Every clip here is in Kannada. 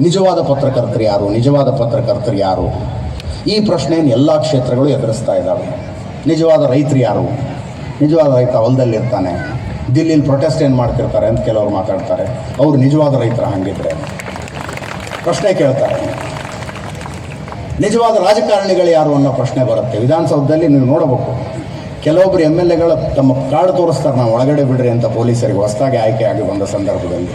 ನಿಜವಾದ ಪತ್ರಕರ್ತರು ಯಾರು? ನಿಜವಾದ ಪತ್ರಕರ್ತರು ಯಾರು? ಈ ಪ್ರಶ್ನೆಯನ್ನು ಎಲ್ಲ ಕ್ಷೇತ್ರಗಳು ಎದುರಿಸ್ತಾ ಇದ್ದಾವೆ. ನಿಜವಾದ ರೈತರು ಯಾರು? ನಿಜವಾದ ರೈತ ಹೊಲದಲ್ಲಿರ್ತಾನೆ ದಿಲ್ಲಿಲಿ ಪ್ರೊಟೆಸ್ಟ್ ಏನು ಮಾಡ್ತಿರ್ತಾರೆ ಅಂತ ಕೆಲವರು ಮಾತಾಡ್ತಾರೆ. ಅವರು ನಿಜವಾದ ರೈತರ ಹಾಗಿದ್ರೆ. ಪ್ರಶ್ನೆ ಕೇಳ್ತಾರೆ. ನಿಜವಾದ ರಾಜಕಾರಣಿಗಳು ಯಾರು ಅನ್ನೋ ಪ್ರಶ್ನೆ ಬರುತ್ತೆ. ವಿಧಾನಸೌಧದಲ್ಲಿ ನೀವು ನೋಡಬೇಕು. ಕೆಲವೊಬ್ಬರು ಎಂ ಎಲ್ ಎಗಳು ತಮ್ಮ ಕಾರ್ಡ್ ತೋರಿಸ್ತಾರೆ, ನಾವು ಒಳಗಡೆ ಬಿಡ್ರಿ ಅಂತ ಪೊಲೀಸರಿಗೆ ಹೊಸದಾಗಿ ಆಯ್ಕೆ ಆಗಿ ಬಂದ ಸಂದರ್ಭದಲ್ಲಿ.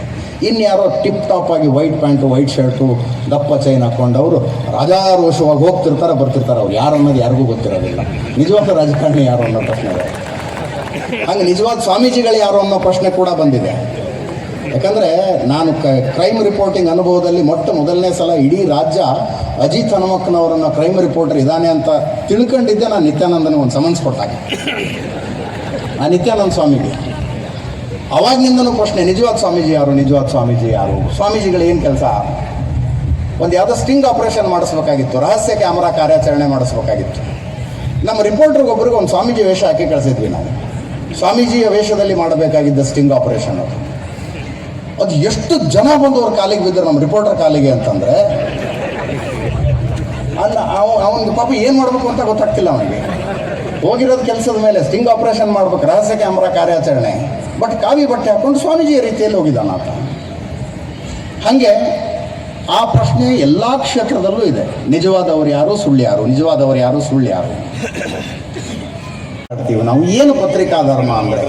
ಇನ್ಯಾರೋ ಟಿಪ್ ಟಾಪ್ ಆಗಿ ವೈಟ್ ಪ್ಯಾಂಟು, ವೈಟ್ ಶರ್ಟು, ದಪ್ಪ ಚೈನ್ ಹಾಕ್ಕೊಂಡವರು ರಾಜಾರೋಷವಾಗಿ ಹೋಗ್ತಿರ್ತಾರೆ, ಬರ್ತಿರ್ತಾರೆ. ಅವ್ರು ಯಾರು ಅನ್ನೋದು ಯಾರಿಗೂ ಗೊತ್ತಿರೋದಿಲ್ಲ. ನಿಜವಾದ ರಾಜಕಾರಣಿ ಯಾರು ಅನ್ನೋ ಪ್ರಶ್ನೆ ಹಂಗೆ ನಿಜವಾದ ಸ್ವಾಮೀಜಿಗಳು ಯಾರು ಅನ್ನೋ ಪ್ರಶ್ನೆ ಕೂಡ ಬಂದಿದೆ. ಯಾಕಂದರೆ ನಾನು ಕ್ರೈಮ್ ರಿಪೋರ್ಟಿಂಗ್ ಅನುಭವದಲ್ಲಿ ಮೊಟ್ಟ ಮೊದಲನೇ ಸಲ ಇಡೀ ರಾಜ್ಯ ಅಜಿತ್ ಹನುಮಕ್ಕನವರನ್ನು ಕ್ರೈಮ್ ರಿಪೋರ್ಟರ್ ಇದ್ದಾನೆ ಅಂತ ತಿಳ್ಕೊಂಡಿದ್ದೆ ನಾನು ನಿತ್ಯಾನಂದನಿಗೆ ಒಂದು ಸಮನ್ಸ್ ಕೊಟ್ಟಾಗ. ಆ ನಿತ್ಯಾನಂದ ಸ್ವಾಮಿಗೆ ಅವಾಗಿನಿಂದನೂ ಪ್ರಶ್ನೆ, ನಿಜವಾದ ಸ್ವಾಮೀಜಿ ಯಾರು, ನಿಜವಾದ ಸ್ವಾಮೀಜಿ ಯಾರು? ಸ್ವಾಮೀಜಿಗಳು ಏನು ಕೆಲಸ? ಒಂದು ಯಾವುದೋ ಸ್ಟಿಂಗ್ ಆಪರೇಷನ್ ಮಾಡಿಸ್ಬೇಕಾಗಿತ್ತು, ರಹಸ್ಯ ಕ್ಯಾಮರಾ ಕಾರ್ಯಾಚರಣೆ ಮಾಡಿಸ್ಬೇಕಾಗಿತ್ತು. ನಮ್ಮ ರಿಪೋರ್ಟರ್ಗೊಬ್ಬರಿಗೆ ಒಂದು ಸ್ವಾಮೀಜಿ ವೇಷ ಹಾಕಿ ಕಳಿಸಿದ್ವಿ ನಾವು. ಸ್ವಾಮೀಜಿಯ ವೇಷದಲ್ಲಿ ಮಾಡಬೇಕಾಗಿದ್ದ ಸ್ಟಿಂಗ್ ಆಪರೇಷನ್ ಅದು. ಅದು ಎಷ್ಟು ಜನ ಬಂದು ಅವ್ರ ಕಾಲಿಗೆ ಬಿದ್ದರು ನಮ್ಮ ರಿಪೋರ್ಟರ್ ಕಾಲಿಗೆ ಅಂತಂದರೆ ಅಲ್ಲ ಅವ ಅವನಿಗೆ ಪಾಪ ಏನು ಮಾಡಬೇಕು ಅಂತ ಗೊತ್ತಾಗ್ತಿಲ್ಲ ಅವನಿಗೆ. ಹೋಗಿರೋದು ಕೆಲಸದ ಮೇಲೆ ಸ್ಟಿಂಗ್ ಆಪರೇಷನ್ ಮಾಡ್ಬೇಕು ರಹಸ್ಯ ಕ್ಯಾಮ್ರಾ ಕಾರ್ಯಾಚರಣೆ. ಬಟ್ ಕಾವಿ ಬಟ್ಟೆ ಹಾಕೊಂಡು ಸ್ವಾಮೀಜಿ ರೀತಿಯಲ್ಲಿ ಹೋಗಿದ್ದಾನ ಆತ. ಹಾಗೆ ಆ ಪ್ರಶ್ನೆ ಎಲ್ಲ ಕ್ಷೇತ್ರದಲ್ಲೂ ಇದೆ. ನಿಜವಾದವರು ಯಾರು ಸುಳ್ಳು ಯಾರು ನಿಜವಾದವರು ಯಾರು ಸುಳ್ಳು ಯಾರು ನಾವು ಏನು ಪತ್ರಿಕಾ ಧರ್ಮ ಅಂದರೆ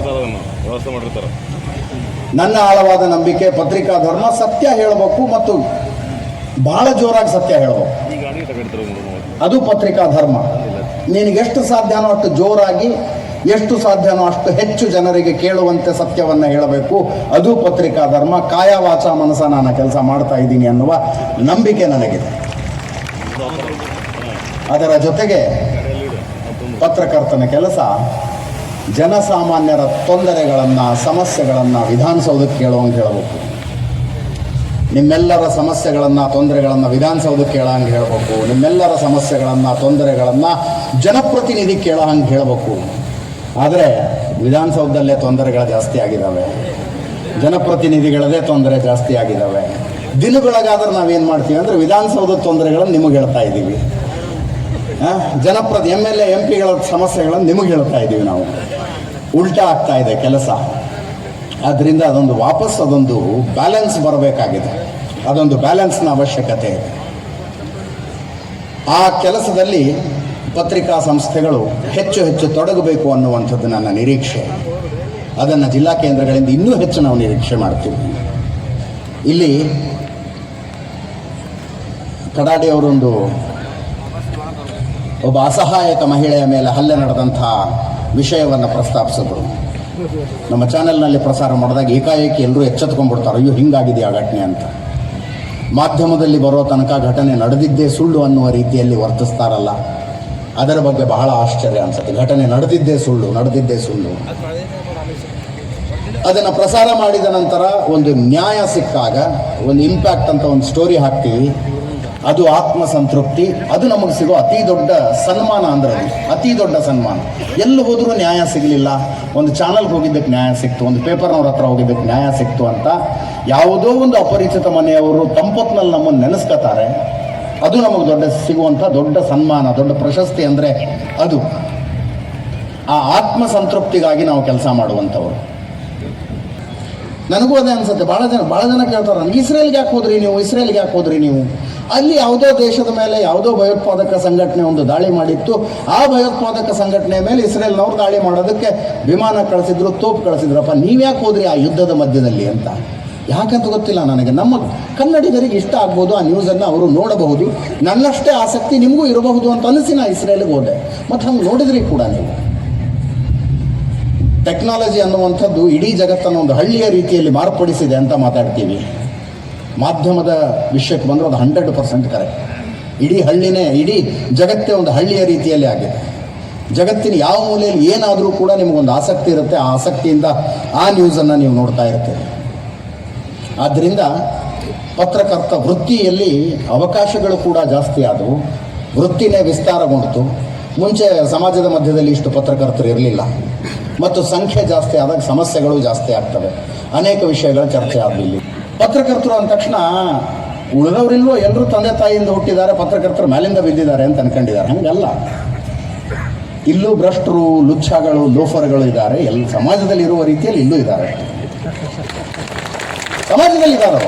ನನ್ನ ಆಳವಾದ ನಂಬಿಕೆ ಪತ್ರಿಕಾ ಧರ್ಮ ಸತ್ಯ ಹೇಳಬೇಕು ಮತ್ತು ಬಹಳ ಜೋರಾಗಿ ಸತ್ಯ ಹೇಳಬೇಕು. ಅದು ಪತ್ರಿಕಾ ಧರ್ಮ. ನಿನಗೆಷ್ಟು ಸಾಧ್ಯನೋ ಅಷ್ಟು ಜೋರಾಗಿ, ಎಷ್ಟು ಸಾಧ್ಯನೋ ಅಷ್ಟು ಹೆಚ್ಚು ಜನರಿಗೆ ಕೇಳುವಂತೆ ಸತ್ಯವನ್ನು ಹೇಳಬೇಕು. ಅದು ಪತ್ರಿಕಾ ಧರ್ಮ. ಕಾಯ ವಾಚ ಮನಸ ನಾನು ಕೆಲಸ ಮಾಡ್ತಾ ಇದ್ದೀನಿ ಅನ್ನುವ ನಂಬಿಕೆ ನನಗಿದೆ. ಅದರ ಜೊತೆಗೆ ಪತ್ರಕರ್ತನ ಕೆಲಸ ಜನಸಾಮಾನ್ಯರ ತೊಂದರೆಗಳನ್ನು, ಸಮಸ್ಯೆಗಳನ್ನು ವಿಧಾನಸೌಧಕ್ಕೆ ಕೇಳುವಂಗೆ ಹೇಳಬೇಕು. ನಿಮ್ಮೆಲ್ಲರ ಸಮಸ್ಯೆಗಳನ್ನು, ತೊಂದರೆಗಳನ್ನು ವಿಧಾನಸೌಧಕ್ಕೆ ಕೇಳೋಂಗೆ ಹೇಳಬೇಕು. ನಿಮ್ಮೆಲ್ಲರ ಸಮಸ್ಯೆಗಳನ್ನು, ತೊಂದರೆಗಳನ್ನು ಜನಪ್ರತಿನಿಧಿ ಕೇಳೋ ಹಂಗೆ ಹೇಳಬೇಕು. ಆದರೆ ವಿಧಾನಸೌಧದಲ್ಲೇ ತೊಂದರೆಗಳು ಜಾಸ್ತಿ ಆಗಿದ್ದಾವೆ ಜನಪ್ರತಿನಿಧಿಗಳದೇ ತೊಂದರೆ ಜಾಸ್ತಿ ಆಗಿದ್ದಾವೆ ದಿನಗಳಾಗಾದ್ರೆ ನಾವೇನು ಮಾಡ್ತೀವಿ ಅಂದರೆ ವಿಧಾನಸೌಧದ ತೊಂದರೆಗಳನ್ನು ನಿಮಗೆ ಹೇಳ್ತಾ ಇದ್ದೀವಿ. ಜನಪ್ರತಿ, ಎಂ ಎಲ್ ಎ, ಎಂ ಪಿಗಳ ಸಮಸ್ಯೆಗಳನ್ನು ನಿಮಗೆ ಹೇಳ್ತಾ ಇದ್ದೀವಿ ನಾವು. ಉಲ್ಟಾ ಆಗ್ತಾ ಇದೆ ಕೆಲಸ. ಆದ್ದರಿಂದ ಅದೊಂದು ವಾಪಸ್ ಅದೊಂದು ಬ್ಯಾಲೆನ್ಸ್ ಬರಬೇಕಾಗಿದೆ. ಅದೊಂದು ಬ್ಯಾಲೆನ್ಸ್ನ ಅವಶ್ಯಕತೆ ಇದೆ. ಆ ಕೆಲಸದಲ್ಲಿ ಪತ್ರಿಕಾ ಸಂಸ್ಥೆಗಳು ಹೆಚ್ಚು ಹೆಚ್ಚು ತೊಡಗಬೇಕು ಅನ್ನುವಂಥದ್ದು ನನ್ನ ನಿರೀಕ್ಷೆ. ಅದನ್ನು ಜಿಲ್ಲಾ ಕೇಂದ್ರಗಳಿಂದ ಇನ್ನೂ ಹೆಚ್ಚು ನಾವು ನಿರೀಕ್ಷೆ ಮಾಡ್ತೀವಿ. ಇಲ್ಲಿ ಕಡಾಡಿ ಅವರೊಂದು ಒಬ್ಬ ಅಸಹಾಯಕ ಮಹಿಳೆಯ ಮೇಲೆ ಹಲ್ಲೆ ನಡೆದಂಥ ವಿಷಯವನ್ನು ಪ್ರಸ್ತಾಪಿಸಿದ್ರು. ನಮ್ಮ ಚಾನೆಲ್ನಲ್ಲಿ ಪ್ರಸಾರ ಮಾಡಿದಾಗ ಏಕಾಏಕಿ ಎಲ್ಲರೂ ಎಚ್ಚೆತ್ಕೊಂಡ್ಬಿಡ್ತಾರೆ, ಅಯ್ಯೋ, ಹಿಂಗಾಗಿದೆ ಆ ಘಟನೆ ಅಂತ. ಮಾಧ್ಯಮದಲ್ಲಿ ಬರೋ ತನಕ ಘಟನೆ ನಡೆದಿದ್ದೇ ಸುಳ್ಳು ಅನ್ನುವ ರೀತಿಯಲ್ಲಿ ವರ್ತಿಸ್ತಾರಲ್ಲ. ಅದರ ಬಗ್ಗೆ ಬಹಳ ಆಶ್ಚರ್ಯ ಅನ್ಸುತ್ತೆ. ಘಟನೆ ನಡೆದಿದ್ದೇ ಸುಳ್ಳು ನಡೆದಿದ್ದೇ ಸುಳ್ಳು. ಅದನ್ನು ಪ್ರಸಾರ ಮಾಡಿದ ನಂತರ ಒಂದು ನ್ಯಾಯ ಸಿಕ್ಕಾಗ, ಒಂದು ಇಂಪ್ಯಾಕ್ಟ್ ಅಂತ ಒಂದು ಸ್ಟೋರಿ ಹಾಕ್ತೀವಿ. ಅದು ಆತ್ಮ ಸಂತೃಪ್ತಿ, ಅದು ನಮಗೆ ಸಿಗೋ ಅತಿ ದೊಡ್ಡ ಸನ್ಮಾನ ಅಂದ್ರೆ ಅದು. ಅತಿ ದೊಡ್ಡ ಸನ್ಮಾನ. ಎಲ್ಲಿ ಹೋದರೂ ನ್ಯಾಯ ಸಿಗಲಿಲ್ಲ. ಒಂದು ಚಾನಲ್ಗೆ ಹೋಗಿದ್ದಕ್ಕೆ ನ್ಯಾಯ ಸಿಕ್ತು, ಒಂದು ಪೇಪರ್ನವ್ರ ಹತ್ರ ಹೋಗಿದ್ದಕ್ಕೆ ನ್ಯಾಯ ಸಿಕ್ತು ಅಂತ ಯಾವುದೋ ಒಂದು ಅಪರಿಚಿತ ಮನೆಯವರು ತಂಪೊತ್ನಲ್ಲಿ ನಮ್ಮನ್ನು ನೆನೆಸ್ಕೋತಾರೆ. ಅದು ನಮಗೆ ದೊಡ್ಡ ಸಿಗುವಂಥ ದೊಡ್ಡ ಸನ್ಮಾನ, ದೊಡ್ಡ ಪ್ರಶಸ್ತಿ ಅಂದರೆ ಅದು. ಆ ಆತ್ಮ ಸಂತೃಪ್ತಿಗಾಗಿ ನಾವು ಕೆಲಸ ಮಾಡುವಂಥವ್ರು. ನನಗೂ ಅದೇ ಅನ್ಸುತ್ತೆ. ಭಾಳ ಜನ ಭಾಳ ಜನ ಕೇಳ್ತಾರೆ ನನಗೆ ಇಸ್ರೇಲ್ಗೆ ಯಾಕೆ ಹೋದ್ರಿ ನೀವು? ಇಸ್ರೇಲ್ಗೆ ಯಾಕೆ ಹೋದ್ರಿ ನೀವು? ಅಲ್ಲಿ ಯಾವುದೋ ದೇಶದ ಮೇಲೆ ಯಾವುದೋ ಭಯೋತ್ಪಾದಕ ಸಂಘಟನೆ ಒಂದು ದಾಳಿ ಮಾಡಿತ್ತು. ಆ ಭಯೋತ್ಪಾದಕ ಸಂಘಟನೆ ಮೇಲೆ ಇಸ್ರೇಲ್ನವ್ರು ದಾಳಿ ಮಾಡೋದಕ್ಕೆ ವಿಮಾನ ಕಳಿಸಿದ್ರು, ತೋಪು ಕಳಿಸಿದ್ರಪ್ಪ. ನೀವು ಯಾಕೆ ಹೋದ್ರಿ ಆ ಯುದ್ಧದ ಮಧ್ಯದಲ್ಲಿ ಅಂತ? ಯಾಕಂತ ಗೊತ್ತಿಲ್ಲ ನನಗೆ. ನಮ್ಮ ಕನ್ನಡಿಗರಿಗೆ ಇಷ್ಟ ಆಗ್ಬೋದು ಆ ನ್ಯೂಸನ್ನು ಅವರು ನೋಡಬಹುದು. ನನ್ನಷ್ಟೇ ಆಸಕ್ತಿ ನಿಮಗೂ ಇರಬಹುದು ಅಂತ ಅನಿಸಿ ನಾ ಇಸ್ರೇಲ್ಗೆ ಹೋದೆ. ಮತ್ತು ಹಂಗೆ ನೋಡಿದ್ರಿ ಕೂಡ ನೀವು? ಟೆಕ್ನಾಲಜಿ ಅನ್ನುವಂಥದ್ದು ಇಡೀ ಜಗತ್ತನ್ನು ಒಂದು ಹಳ್ಳಿಯ ರೀತಿಯಲ್ಲಿ ಮಾರ್ಪಡಿಸಿದೆ ಅಂತ ಮಾತಾಡ್ತೀವಿ. ಮಾಧ್ಯಮದ ವಿಷಯಕ್ಕೆ ಬಂದರೆ ಅದು ಹಂಡ್ರೆಡ್ ಪರ್ಸೆಂಟ್ ಕರೆಕ್ಟ್. ಇಡೀ ಹಳ್ಳಿನೇ, ಇಡೀ ಜಗತ್ತೇ ಒಂದು ಹಳ್ಳಿಯ ರೀತಿಯಲ್ಲಿ ಆಗಿದೆ. ಜಗತ್ತಿನ ಯಾವ ಮೂಲೆಯಲ್ಲಿ ಏನಾದರೂ ಕೂಡ ನಿಮಗೊಂದು ಆಸಕ್ತಿ ಇರುತ್ತೆ, ಆ ಆಸಕ್ತಿಯಿಂದ ಆ ನ್ಯೂಸನ್ನು ನೀವು ನೋಡ್ತಾ ಇರ್ತೀರಿ. ಆದ್ದರಿಂದ ಪತ್ರಕರ್ತ ವೃತ್ತಿಯಲ್ಲಿ ಅವಕಾಶಗಳು ಕೂಡ ಜಾಸ್ತಿ ಆದವು. ವೃತ್ತಿನೇ ವಿಸ್ತಾರಗೊಂಡಿತು. ಮುಂಚೆ ಸಮಾಜದ ಮಧ್ಯದಲ್ಲಿ ಇಷ್ಟು ಪತ್ರಕರ್ತರು ಇರಲಿಲ್ಲ. ಮತ್ತು ಸಂಖ್ಯೆ ಜಾಸ್ತಿ ಆದಾಗ ಸಮಸ್ಯೆಗಳು ಜಾಸ್ತಿ ಆಗ್ತವೆ. ಅನೇಕ ವಿಷಯಗಳ ಚರ್ಚೆ ಆಗಲಿಲ್ಲ. ಪತ್ರಕರ್ತರು ಅಂದ ತಕ್ಷಣ, ಉಳಿದವರಿಲ್ವೋ ಎಲ್ಲರೂ ತಂದೆ ತಾಯಿಯಿಂದ ಹುಟ್ಟಿದ್ದಾರೆ, ಪತ್ರಕರ್ತರು ಮೇಲಿಂದ ಬಿದ್ದಿದ್ದಾರೆ ಅಂತ ಅನ್ಕೊಂಡಿದ್ದಾರೆ. ಹಂಗಲ್ಲ. ಇಲ್ಲೂ ಭ್ರಷ್ಟರು, ಲುಚ್ಛಗಳು, ಲೋಫರ್ಗಳು ಇದ್ದಾರೆ. ಎಲ್ಲ ಸಮಾಜದಲ್ಲಿ ಇರುವ ರೀತಿಯಲ್ಲಿ ಇಲ್ಲೂ ಇದ್ದಾರೆ. ಸಮಾಜದಲ್ಲಿ ಇದ್ದಾರೆ.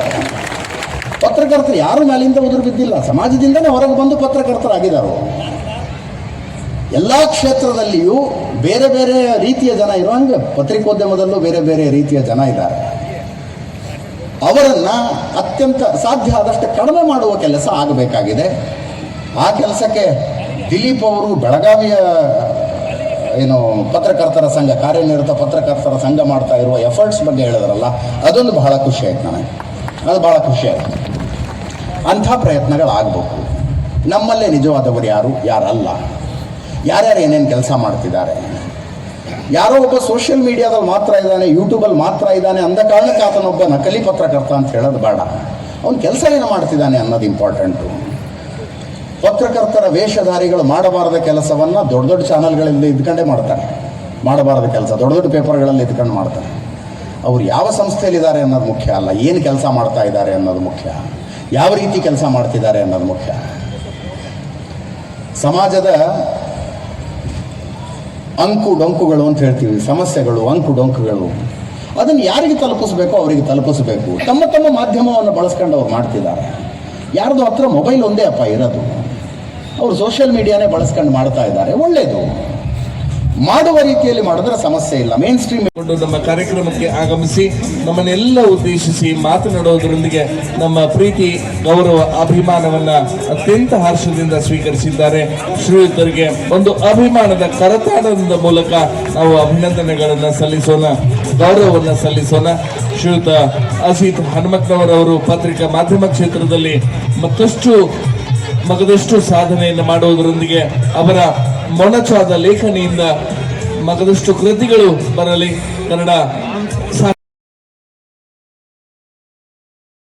ಪತ್ರಕರ್ತರು ಯಾರು ಮೇಲಿಂದ ಉದುರು ಬಿದ್ದಿಲ್ಲ. ಸಮಾಜದಿಂದನೇ ಹೊರಗೆ ಬಂದು ಪತ್ರಕರ್ತರಾಗಿದ್ದಾರೆ ಎಲ್ಲ ಕ್ಷೇತ್ರದಲ್ಲಿಯೂ ಬೇರೆ ಬೇರೆ ರೀತಿಯ ಜನ ಇರುವಂಗೆ ಪತ್ರಿಕೋದ್ಯಮದಲ್ಲೂ ಬೇರೆ ಬೇರೆ ರೀತಿಯ ಜನ ಇದ್ದಾರೆ. ಅವರನ್ನು ಅತ್ಯಂತ ಸಾಧ್ಯ ಆದಷ್ಟು ಕಡಿಮೆ ಮಾಡುವ ಕೆಲಸ ಆಗಬೇಕಾಗಿದೆ. ಆ ಕೆಲಸಕ್ಕೆ ದಿಲೀಪ್ ಅವರು ಬೆಳಗಾವಿಯ, ಏನು, ಪತ್ರಕರ್ತರ ಸಂಘ, ಕಾರ್ಯನಿರತ ಪತ್ರಕರ್ತರ ಸಂಘ ಮಾಡ್ತಾ ಇರುವ ಎಫರ್ಟ್ಸ್ ಬಗ್ಗೆ ಹೇಳಿದ್ರಲ್ಲ, ಅದೊಂದು ಬಹಳ ಖುಷಿ ಆಯ್ತು ನನಗೆ. ಅದು ಬಹಳ ಖುಷಿ ಆಯ್ತು. ಅಂಥ ಪ್ರಯತ್ನಗಳಾಗಬೇಕು. ನಮ್ಮಲ್ಲೇ ನಿಜವಾದವರು ಯಾರು? ಯಾರಲ್ಲ? ಯಾರ್ಯಾರು ಏನೇನು ಕೆಲಸ ಮಾಡ್ತಿದ್ದಾರೆ? ಯಾರೋ ಒಬ್ಬ ಸೋಷಿಯಲ್ ಮೀಡಿಯಾದಲ್ಲಿ ಮಾತ್ರ ಇದ್ದಾನೆ ಯೂಟ್ಯೂಬಲ್ಲಿ ಮಾತ್ರ ಇದ್ದಾನೆ ಅಂದ ಕಾರಣಕ್ಕೆ ಆತನೊಬ್ಬ ನಕಲಿ ಪತ್ರಕರ್ತ ಅಂತ ಹೇಳೋದು ಬೇಡ. ಅವನ ಕೆಲಸ ಏನು ಮಾಡ್ತಿದ್ದಾನೆ ಅನ್ನೋದು ಇಂಪಾರ್ಟೆಂಟು ಪತ್ರಕರ್ತರ ವೇಷಧಾರಿಗಳು ಮಾಡಬಾರದ ಕೆಲಸವನ್ನು ದೊಡ್ಡ ದೊಡ್ಡ ಚಾನಲ್ಗಳಲ್ಲಿ ಇದ್ಕೊಂಡೇ ಮಾಡ್ತಾರೆ. ಮಾಡಬಾರದ ಕೆಲಸ, ದೊಡ್ಡ ದೊಡ್ಡ ಪೇಪರ್ಗಳಲ್ಲಿ ಇದ್ಕೊಂಡು ಮಾಡ್ತಾರೆ. ಅವ್ರು ಯಾವ ಸಂಸ್ಥೆಯಲ್ಲಿದ್ದಾರೆ ಅನ್ನೋದು ಮುಖ್ಯ ಅಲ್ಲ. ಏನು ಕೆಲಸ ಮಾಡ್ತಾ ಇದ್ದಾರೆ ಅನ್ನೋದು ಮುಖ್ಯ. ಯಾವ ರೀತಿ ಕೆಲಸ ಮಾಡ್ತಿದ್ದಾರೆ ಅನ್ನೋದು ಮುಖ್ಯ. ಸಮಾಜದ ಅಂಕು ಡೊಂಕುಗಳು ಅಂತ ಹೇಳ್ತೀವಿ, ಸಮಸ್ಯೆಗಳು, ಅಂಕು ಡೊಂಕುಗಳು. ಅದನ್ನು ಯಾರಿಗೆ ತಲುಪಿಸ್ಬೇಕೋ ಅವರಿಗೆ ತಲುಪಿಸಬೇಕು. ತಮ್ಮ ತಮ್ಮ ಮಾಧ್ಯಮವನ್ನು ಬಳಸ್ಕೊಂಡು ಅವ್ರು ಮಾಡ್ತಿದ್ದಾರೆ. ಯಾರ್ದು ಹತ್ರ ಮೊಬೈಲ್ ಒಂದೇ ಅಪ್ಪ ಇರೋದು. ಅವರು ಸೋಷಿಯಲ್ ಮೀಡಿಯಾನೇ ಬಳಸ್ಕೊಂಡು ಮಾಡ್ತಾ ಇದ್ದಾರೆ. ಒಳ್ಳೆಯದು ಮಾಡುವ ರೀತಿಯಲ್ಲಿ ಮಾಡಿದ್ರೆ ಸಮಸ್ಯೆ ಇಲ್ಲ. ಮೇನ್ ಸ್ಟ್ರೀಮ್ ನಮ್ಮ ಕಾರ್ಯಕ್ರಮಕ್ಕೆ ಆಗಮಿಸಿ, ನಮ್ಮನ್ನೆಲ್ಲ ಉದ್ದೇಶಿಸಿ ಮಾತನಾಡುವುದರೊಂದಿಗೆ ನಮ್ಮ ಪ್ರೀತಿ, ಗೌರವ, ಅಭಿಮಾನವನ್ನ ಅತ್ಯಂತ ಹರ್ಷದಿಂದ ಸ್ವೀಕರಿಸಿದ್ದಾರೆ. ಶ್ರೀಯುತರಿಗೆ ಒಂದು ಅಭಿಮಾನದ ಕರತಾಡದ ಮೂಲಕ ನಾವು ಅಭಿನಂದನೆಗಳನ್ನು ಸಲ್ಲಿಸೋಣ, ಗೌರವವನ್ನು ಸಲ್ಲಿಸೋಣ. ಶ್ರೀಯುತ ಅಸೀತ್ ಹನುಮಕ್ನವರವರು ಪತ್ರಿಕಾ ಮಾಧ್ಯಮ ಕ್ಷೇತ್ರದಲ್ಲಿ ಮತ್ತಷ್ಟು, ಮಗದಷ್ಟು ಸಾಧನೆಯನ್ನು ಮಾಡುವುದರೊಂದಿಗೆ ಅವರ ಮೊನಚಾದ ಲೇಖನಿಯಿಂದ ಮಗದಷ್ಟು ಕೃತಿಗಳು ಬರಲಿ ಕನ್ನಡ